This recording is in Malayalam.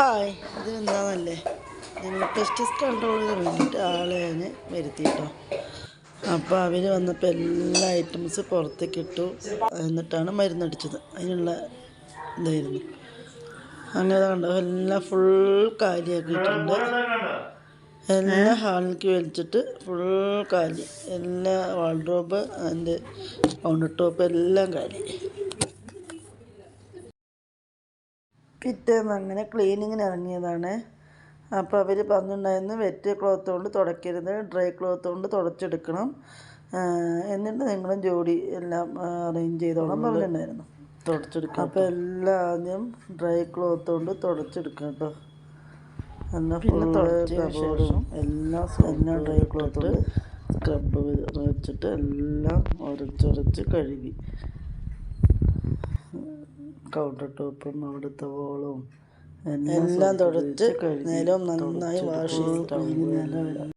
ഹായ് ഇത് എന്താണെന്നല്ലേ ഞങ്ങൾ പെസ്റ്റിസ് കൺട്രോളിന് വേണ്ടിയിട്ട് ആളെ ഞാൻ വരുത്തി കേട്ടോ അപ്പോൾ അവർ വന്നപ്പോൾ എല്ലാ ഐറ്റംസ് പുറത്തേക്ക് ഇട്ടു എന്നിട്ടാണ് മരുന്നടിച്ചത്. അതിനുള്ള ഇതായിരുന്നു. അങ്ങനെ കണ്ടോ എല്ലാം ഫുൾ കാലിയാക്കിയിട്ടുണ്ട്. എല്ലാ ഹാളിലേക്ക് വലിച്ചിട്ട് ഫുൾ കാലി. എല്ലാ വാൾഡ്രോബ് അതിന്റെ കൗണ്ടർ ടോപ്പ് എല്ലാം കാലി. പിറ്റേന്ന് അങ്ങനെ ക്ലീനിങ്ങിന് ഇറങ്ങിയതാണ്. അപ്പോൾ അവർ പറഞ്ഞിട്ടുണ്ടായിരുന്നു വെറ്റ് ക്ലോത്ത് കൊണ്ട് തുടയ്ക്കരുത് ഡ്രൈ ക്ലോത്ത് കൊണ്ട് തുടച്ചെടുക്കണം. എന്നിട്ട് നിങ്ങളും ജോഡി എല്ലാം അറേഞ്ച് ചെയ്തോളാം പറഞ്ഞിട്ടുണ്ടായിരുന്നു. തുടച്ചെടുക്കാം അപ്പോൾ എല്ലാം ആദ്യം ഡ്രൈ ക്ലോത്ത് കൊണ്ട് തുടച്ചെടുക്കാം കേട്ടോ എന്നാൽ പിന്നെ തുടച്ചതിന് എല്ലാം എല്ലാം ഡ്രൈ ക്ലോത്ത് സ്ക്രബ് വെച്ചിട്ട് എല്ലാം ഉരച്ചുരച്ച് കഴുകി. കൗണ്ടർ ടോപ്പും അവിടുത്തെ വോളും എല്ലാം തുടച്ച് നിലം നന്നായി വാഷ് ചെയ്തിട്ടാണ്